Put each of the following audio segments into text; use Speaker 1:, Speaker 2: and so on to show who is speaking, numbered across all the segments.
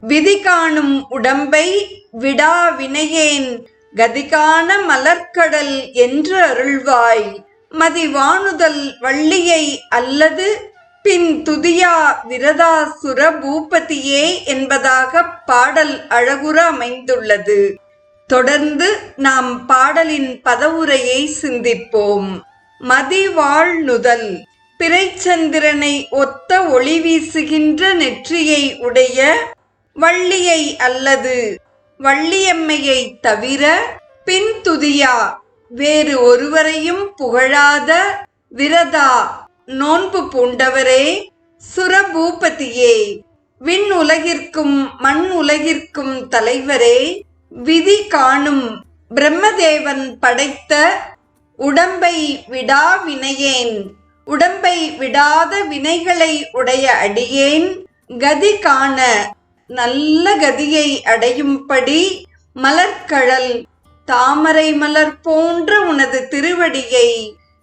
Speaker 1: விதி காணும் உடம்பை விடா வினையேன் கதிகான மலர்க்கடல் என்று அருள்வாய். மதிவானுதல் வள்ளியை அல்லது பின் துதியா விரதாசுர பூபதியே என்பதாக பாடல் அழகுற அமைந்துள்ளது. தொடர்ந்து நாம் பாடலின் பதவுரையை சிந்திப்போம். மதிவாழ்நுதல். பிறைச்சந்திரனை ஒத்த ஒளி வீசுகின்ற நெற்றியை உடைய வள்ளியை அல்லது வள்ளியம்மையை தவிர பின் துதியா? வேறு ஒருவரையும் புகழாத விரதா? நோன்பு பூண்டவரே சுரபூபதியே விண் உலகிற்கும் மண் உலகிற்கும் தலைவரே விதி காணும் பிரம்மதேவன் படைத்த உடம்பை விடா வினையேன் உடம்பை விடாத வினைகளை உடைய அடியேன் கதி காண நல்ல கதியை அடையும்படி மலர்கழல் தாமரை மலர் போன்ற உனது திருவடியை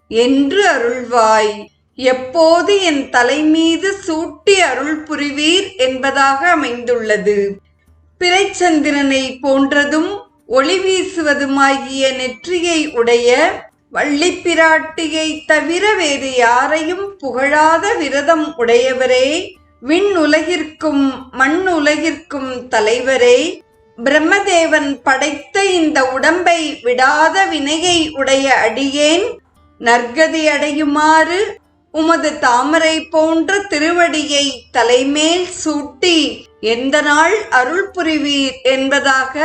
Speaker 1: என்று அருள்வாய். எப்போது என் தலைமீது சூட்டி அருள் புரிவீர் என்பதாக அமைந்துள்ளது. பிறைச்சந்திரனை போன்றதும் ஒளி வீசுவதுமாகிய நெற்றியை உடைய வள்ளிப்பிராட்டியை தவிர வேறு யாரையும் புகழாத விரதம் உடையவரே விண் உலகிற்கும் மண் உலகிற்கும் தலைவரே பிரம்மதேவன் படைத்த இந்த உடம்பை விடாத வினையை உடைய அடியேன் நற்கதி அடையுமாறு உமது தாமரை போன்ற திருவடியை தலைமேல் சூட்டி எந்த நாள் அருள் புரிவீர் என்பதாக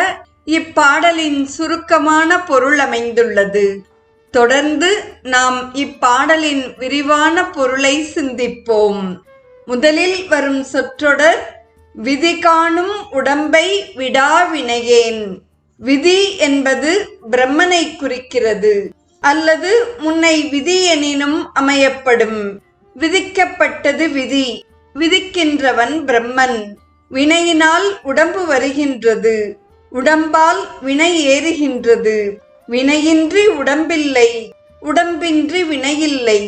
Speaker 1: இப்பாடலின் சுருக்கமான பொருள் அமைந்துள்ளது. தொடர்ந்து நாம் இப்பாடலின் விரிவான பொருளை சிந்திப்போம். முதலில் வரும் சொற்றொடர் விதி காணும் உடம்பை விடாவினையேன் விதி என்பது பிரம்மனை குறிக்கிறது அல்லது முன்னை விதி எனினும் அமையப்படும். விதிக்கப்பட்டது விதி விதிக்கின்றவன் பிரம்மன். வினையினால் உடம்பு வருகின்றது உடம்பால் வினை ஏறுகின்றது. வினையின்றி உடம்பில்லை உடம்பின்றி வினையில்லை.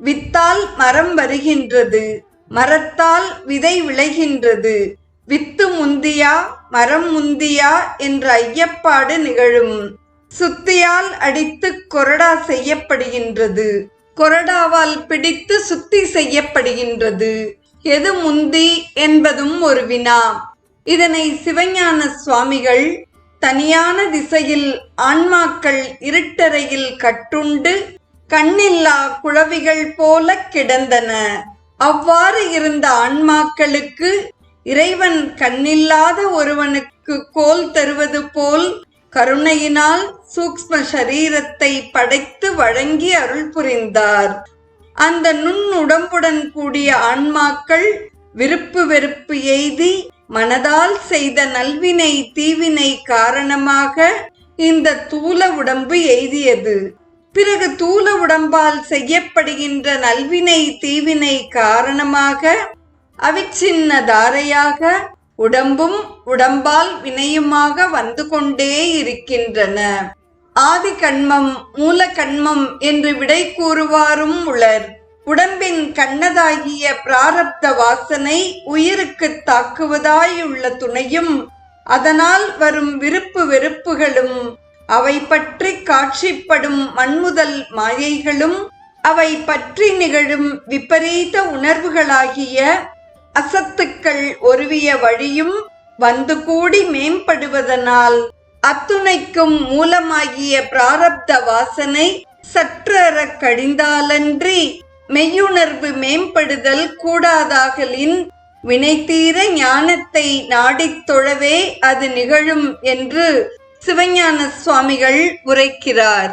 Speaker 1: வித்தால் மரம் வருகின்றது மரத்தால் விதை விளைகின்றது. வித்து முந்தியா மரம் முந்தியா என்ற ஐயப்பாடு நிகழும். சுத்தியால் அடித்து கொரடா செய்யப்படுகின்றது. கொரடாவால் பிடித்து சுத்தி செய்யப்படுகின்றது. எது முந்தி என்பதும் ஒரு வினா. இதனை சிவஞான சுவாமிகள் தனியான திசையில் ஆன்மாக்கள் இருட்டறையில் கட்டுண்டு கண்ணில்லா குழவிகள் போல கிடந்தன. அவ்வாறு இருந்த ஆன்மாக்களுக்கு இறைவன் கண்ணில்லாத ஒருவனுக்கு கோல் தருவது போல் கருணையினால் சூக்ம சரீரத்தை படைத்து வழங்கி அருள் புரிந்தார். அந்த நுண் உடம்புடன் கூடிய ஆன்மாக்கள் விருப்பு வெறுப்பு எய்தி மனதால் செய்த நல்வினை தீவினை காரணமாக இந்த தூல உடம்பு எய்தியது. பிறகு தூல உடம்பால் செய்யப்படுகின்ற நல்வினை தீவினை காரணமாக அவிச்சின்ன தாரையாக உடம்பும் உடம்பால் வினையுமாக வந்து கொண்டே இருக்கின்றன. ஆதி கண்மம் மூல கண்மம் என்று விடை கூறுவாரும் உளர். உடம்பின் கண்ணதாகிய பிராரப்த வாசனை உயிருக்கு தாக்குவதாயுள்ள துணையும் அதனால் வரும் விருப்பு வெறுப்புகளும் அவை பற்றி காட்சிப்படும் மண்முதல் மாயைகளும் அவை பற்றி நிகழும் விபரீத உணர்வுகளாகிய அசத்துக்கள் ஒருவிய வழியும் வந்து கூடி மேம்படுவதனால் அத்துணைக்கும் மூலமாகிய பிராரப்த வாசனை சற்றற கடிந்தாலன்றி மெய்யுணர்வு மேம்படுதல் கூடாதாகலின் வினைத்தீர ஞானத்தை நாடித் தொழவே அது நிகழும் என்று சிவஞான சுவாமிகள் உரைக்கிறார்.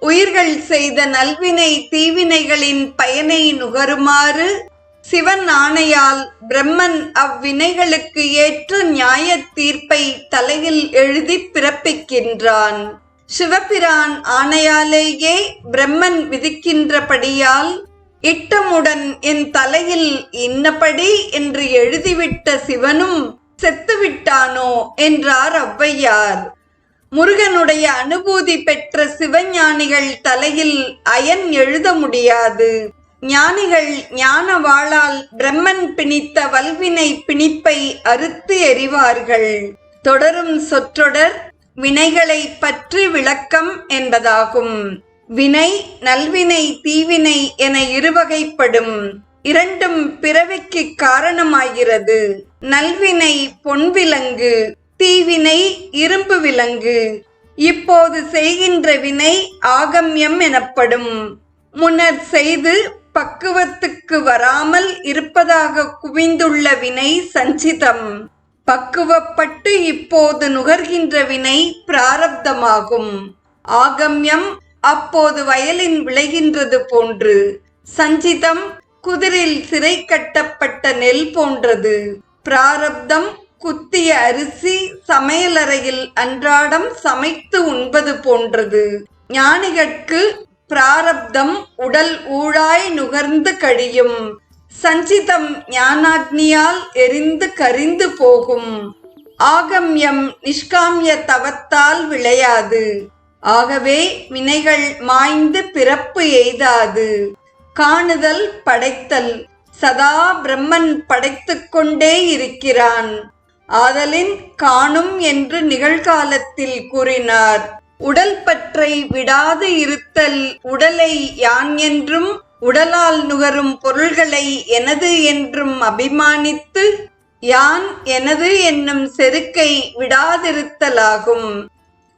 Speaker 1: உயிர்கள் செய்த நல்வினை தீவினைகளின் பயனை நுகருமாறு சிவன் ஆணையால் பிரம்மன் அவ்வினைகளுக்கு ஏற்ற நியாய தீர்ப்பை தலையில் எழுதி பிறப்பிக்கின்றான். சிவபிரான் ஆணையாலேயே பிரம்மன் விதிக்கின்றபடியால் இட்டமுடன் என் தலையில் இன்னபடி என்று எழுதிவிட்ட சிவனும் செத்துவிட்டானோ என்றார் ஔவையார். முருகனுடைய அனுபூதி பெற்ற சிவஞானிகள் தலையில் அயன் எழுத முடியாது. ஞானிகள் ஞானவாளால் பிரம்மன் பிணித்த வல்வினை பிணிப்பை அறுத்து எறிவார்கள். தொடரும் சொற்றொடர் வினைகளை பற்றி விளக்கம் என்பதாகும். வினை நல்வினை தீவினை என இருவகைப்படும். இரண்டும் பிறவிக்கு காரணமாகிறது. நல்வினை பொன்விலங்கு தீவினை இரும்பு விலங்கு. இப்போது செய்கின்ற வினை ஆகம்யம் எனப்படும். முன்னர் செய்து பக்குவத்துக்கு வராமல் இருப்பதாக குவிந்துள்ள வினை சஞ்சிதம். பக்குவப்பட்டு இப்போது நுகர்கின்ற வினை பிராரப்தமாகும். ஆகம்யம் அப்போது வயலின் விளைகின்றது போன்று. சஞ்சிதம் குதிரில் சிறை கட்டப்பட்ட நெல் போன்றது. பிராரப்தம் குத்திய அரிசி சமையலறையில் அன்றாடம் சமைத்து உண்பது போன்றது. ஞானிகட்கு பிராரப்தம் உடல் ஊழாய் நுகர்ந்து கழியும். சஞ்சிதம் ஞானாக்னியால் எரிந்து கரிந்து போகும். ஆகம்யம் நிஷ்காமிய தவத்தால் விளையாது. ஆகவே வினைகள் மாய்ந்து பிறப்பு எய்தாது. காணுதல் படைத்தல். சதா பிரம்மன் படைத்துக்கொண்டே இருக்கிறான். ஆதலின் காணும் என்று நிகழ்காலத்தில் கூறினார். உடல் பற்றை விடாது இருத்தல் உடலை யான் என்றும் உடலால் நுகரும் பொருள்களை எனது என்றும் அபிமானித்து யான் எனது என்னும் செருக்கை விடாதிருத்தலாகும்.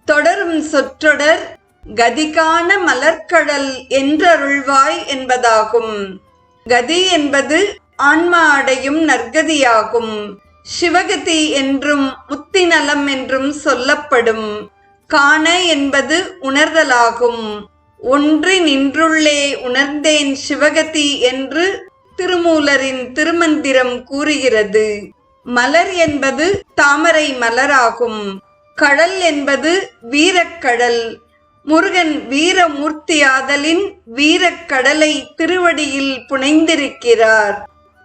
Speaker 1: தொடரும் சொற்றொடர் கதிகான மலர்க்கடல் என்றருள்வாய் என்பதாகும். கதி என்பது ஆன்மா அடையும் நற்கதியாகும். சிவகதி என்றும் முத்திநலம் என்றும் சொல்லப்படும். காண என்பது உணர்தலாகும். ஒன்று நின்றுள்ளே உணர்ந்தேன் சிவகதி என்று திருமூலரின் திருமந்திரம் கூறுகிறது. மலர் என்பது தாமரை மலராகும். கடல் என்பது வீரக்கடல். முருகன் வீரமூர்த்தியாதலின் வீரக்கடலை திருவடியில் புனைந்திருக்கிறார்.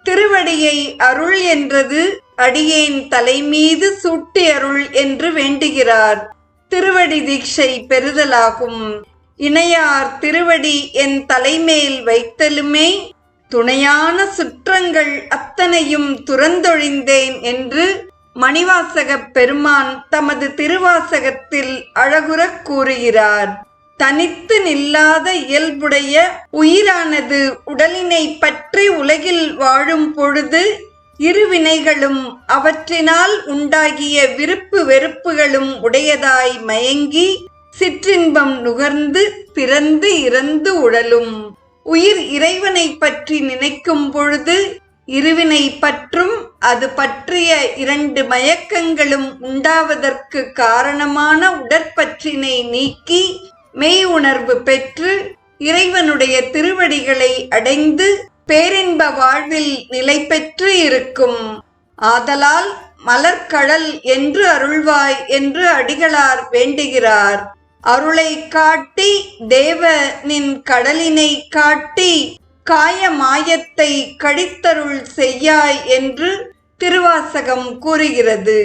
Speaker 1: திருவடியை அருள் என்றது அடியேன் தலைமீது சுட்டி அருள் என்று வேண்டுகிறார். திருவடி தீட்சை பெறுதலாகும். இணையார் திருவடி என் தலைமேல் வைத்தலுமே துணையான சுற்றங்கள் அத்தனையும் துறந்தொழிந்தேன் என்று மணிவாசகப் பெருமான் தமது திருவாசகத்தில் அழகுறக் கூறுகிறார். தனித்து நில்லாத இயல்புடைய உயிரானது உடலினை பற்றி உலகில் வாழும் பொழுது இருவினைகளும் அவற்றினால் உண்டாகிய விருப்பு வெறுப்புகளும் உடையதாய் மயங்கி சிற்றின்பம் நுகர்ந்து பிறந்து இறந்து உழலும். உயிர் இறைவனை பற்றி நினைக்கும் பொழுது இருவினை பற்றும் அது பற்றிய இரண்டு மயக்கங்களும் உண்டாவதற்கு காரணமான உடற்பற்றினை நீக்கி மெய் உணர்வு பெற்று இறைவனுடைய திருவடிகளை அடைந்து பேரின்ப வாழ்வில் நிலை பெற்று இருக்கும். ஆதலால் மலர்கடல் என்று அருள்வாய் என்று அடிகளார் வேண்டுகிறார். அருளை காட்டி தேவ நின் கடலினை காட்டி காய மாயத்தை கடித்தருள் செய்யாய் என்று திருவாசகம் கூறுகிறது.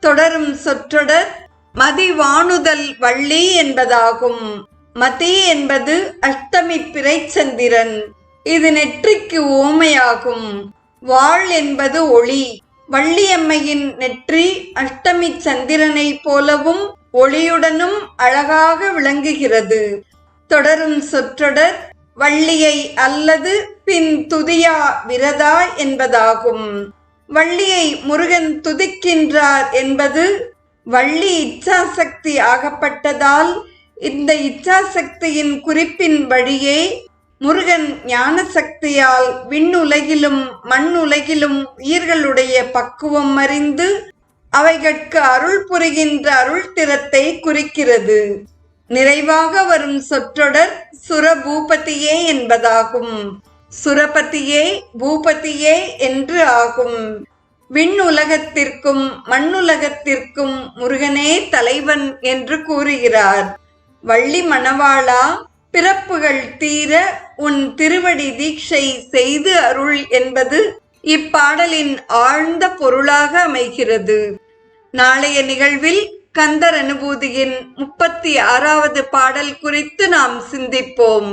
Speaker 1: தொடரும் சொற்றொடர் மதிவாணுதல் வள்ளி என்பதாகும். மதி என்பது அஷ்டமி பிறைச்சந்திரன். இது நெற்றிக்கு ஓமையாகும். வாழ் என்பது ஒளி. வள்ளியம்மையின் நெற்றி அஷ்டமி சந்திரனைப் போலவும் ஒளியுடனும் அழகாக விளங்குகிறது. தொடரும் சொற்றொடர் வள்ளியை அல்லது பின் துதியா விரதா என்பதாகும். வள்ளியை முருகன் துதிக்கின்றார் என்பது வள்ளி இச்சாசக்தி ஆகப்பட்டதால் இந்த இச்சாசக்தியின் குறிப்பின் வழியே முருகன் ஞான சக்தியால் விண்ணுலகிலும் மண்ணுலகிலும் உயிர்களுடைய பக்குவம் அறிந்து அவைகட்கு அருள் புரிகின்ற அருள் திறத்தை குறிக்கிறது. நிறைவாக வரும் சொற்றொடர் சுரபூபதியே என்பதாகும். சுரபதியே பூபதியே என்று ஆகும். விண்ணுலகத்திற்கும் மண்ணுலகத்திற்கும் முருகனே தலைவன் என்று கூறுகிறார். வள்ளி மணவாளா பிறப்புகள் தீர உன் திருவடி தீட்சை செய்து அருள் என்பது இப்பாடலின் ஆழ்ந்த பொருளாக அமைகிறது. நாளைய நிகழ்வில் கந்தர் அனுபூதியின் முப்பத்தி ஆறாவது பாடல் குறித்து நாம் சிந்திப்போம்.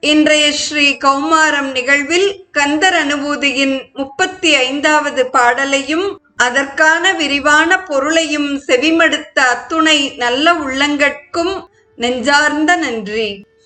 Speaker 1: இன்றைய ஸ்ரீ கௌமாரம் நிகழ்வில் கந்தர் அனுபூதியின் முப்பத்தி ஐந்தாவது பாடலையும் அதற்கான விரிவான பொருளையும் செவிமடுத்த அத்துணை நல்ல உள்ளங்கட்கும் நெஞ்சார்ந்த நன்றி.